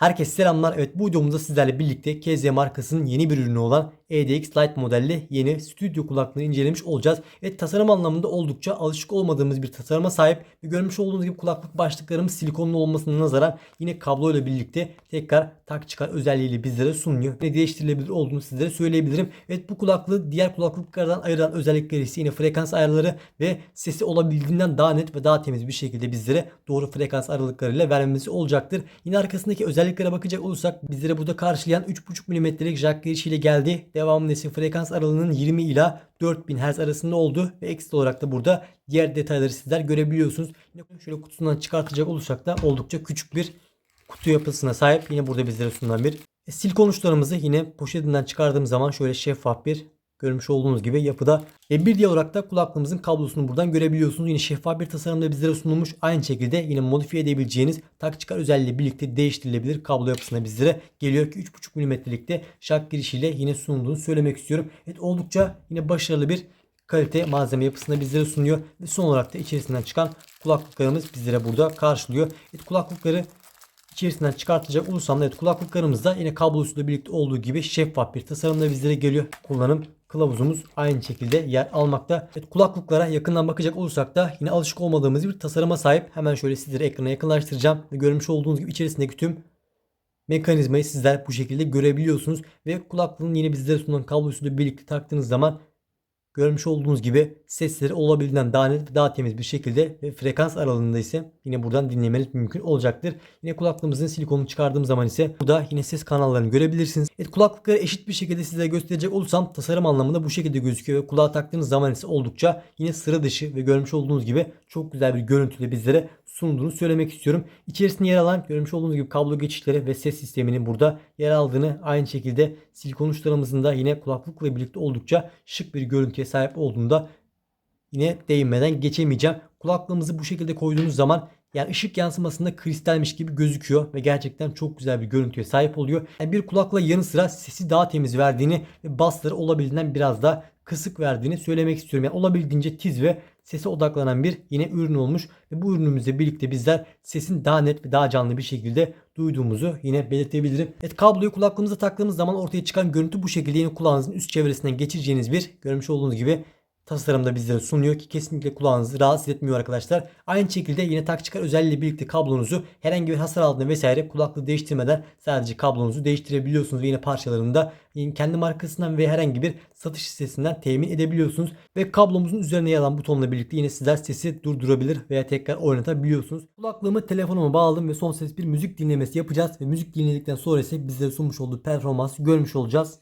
Herkese selamlar. Evet bu videomuzda sizlerle birlikte KZ markasının yeni bir ürünü olan EDX Lite modelli yeni stüdyo kulaklığını incelemiş olacağız. Evet tasarım anlamında oldukça alışık olmadığımız bir tasarıma sahip ve görmüş olduğunuz gibi kulaklık başlıklarımız silikonlu olmasına nazaran yine kablo ile birlikte tekrar tak çıkar özelliğiyle bizlere sunuyor. Ne değiştirilebilir olduğunu sizlere söyleyebilirim. Evet bu kulaklığı diğer kulaklıklardan ayıran özellikleri ise yine frekans ayarları ve sesi olabildiğinden daha net ve daha temiz bir şekilde bizlere doğru frekans aralıklarıyla vermemizi olacaktır. Yine arkasındaki özelliklere bakacak olursak bizlere burada karşılayan 3.5 mm'lik jack girişiyle geldi. Devamında ise frekans aralığının 20 ila 4000 Hz arasında oldu ve ekstra olarak da burada diğer detayları sizler görebiliyorsunuz. Yine şöyle kutusundan çıkartacak olursak da oldukça küçük bir kutu yapısına sahip. Yine burada bizlere sunulan bir e, silikon uçlarımızı yine poşetinden çıkardığım zaman şöyle şeffaf bir görmüş olduğunuz gibi yapıda. Ve bir diğer olarak da kulaklığımızın kablosunu buradan görebiliyorsunuz. Yine şeffaf bir tasarımda bizlere sunulmuş. Aynı şekilde yine modifiye edebileceğiniz tak çıkar özelliği birlikte değiştirilebilir kablo yapısına bizlere geliyor ki 3.5 mm'likte şark girişiyle yine sunulduğunu söylemek istiyorum. Evet oldukça yine başarılı bir kalite malzeme yapısında bizlere sunuyor. Ve son olarak da içerisinden çıkan kulaklıklarımız bizlere burada karşılıyor. Evet kulaklıkları içerisinden çıkartacak olursam da evet kulaklıklarımızda yine kablosuyla birlikte olduğu gibi şeffaf bir tasarımda bizlere geliyor. Kullanım kılavuzumuz aynı şekilde yer almakta. Evet, kulaklıklara yakından bakacak olursak da yine alışık olmadığımız bir tasarıma sahip. Hemen şöyle sizlere ekrana yakınlaştıracağım görmüş olduğunuz gibi içerisindeki tüm mekanizmayı sizler bu şekilde görebiliyorsunuz ve kulaklığın yine bizlere sunulan kablosuyla birlikte taktığınız zaman Görmüş olduğunuz gibi sesleri olabildiğinden daha net daha temiz bir şekilde ve frekans aralığında ise yine buradan dinlemeniz mümkün olacaktır. Yine kulaklığımızın silikonunu çıkardığım zaman ise burada yine ses kanallarını görebilirsiniz. Evet kulaklıkları eşit bir şekilde size gösterecek olursam tasarım anlamında bu şekilde gözüküyor ve kulağa taktığınız zaman ise oldukça yine sıra dışı ve görmüş olduğunuz gibi çok güzel bir görüntüyle bizlere sunduğunu söylemek istiyorum. İçerisinde yer alan görmüş olduğunuz gibi kablo geçişleri ve ses sisteminin burada yer aldığını aynı şekilde silikon uçlarımızın da yine kulaklıkla birlikte oldukça şık bir görüntüye sahip olduğunda yine değinmeden geçemeyeceğim. Kulaklığımızı bu şekilde koyduğunuz zaman yani ışık yansımasında kristalmiş gibi gözüküyor ve gerçekten çok güzel bir görüntüye sahip oluyor. Yani bir kulakla yanı sıra sesi daha temiz verdiğini ve basları olabildiğinden biraz daha kısık verdiğini söylemek istiyorum. Yani olabildiğince tiz ve sese odaklanan bir yine ürün olmuş ve bu ürünümüzle birlikte bizler sesin daha net ve daha canlı bir şekilde duyduğumuzu yine belirtebilirim. Evet kabloyu kulaklığımıza taktığımız zaman ortaya çıkan görüntü bu şekilde yine kulağınızın üst çevresinden geçireceğiniz bir görmüş olduğunuz gibi tasarımda bizlere sunuyor ki kesinlikle kulağınızı rahatsız etmiyor arkadaşlar. Aynı şekilde yine tak çıkar özelliğiyle birlikte kablonuzu herhangi bir hasar aldığında vesaire kulaklığı değiştirmeden sadece kablonuzu değiştirebiliyorsunuz ve yine parçalarını da kendi markasından ve herhangi bir satış sitesinden temin edebiliyorsunuz. Ve kablomuzun üzerine yer alan butonla birlikte yine sizler sesi durdurabilir veya tekrar oynatabiliyorsunuz. Kulaklığımı telefonuma bağladım ve son ses bir müzik dinlemesi yapacağız ve müzik dinledikten sonra ise bizlere sunmuş olduğu performansı görmüş olacağız.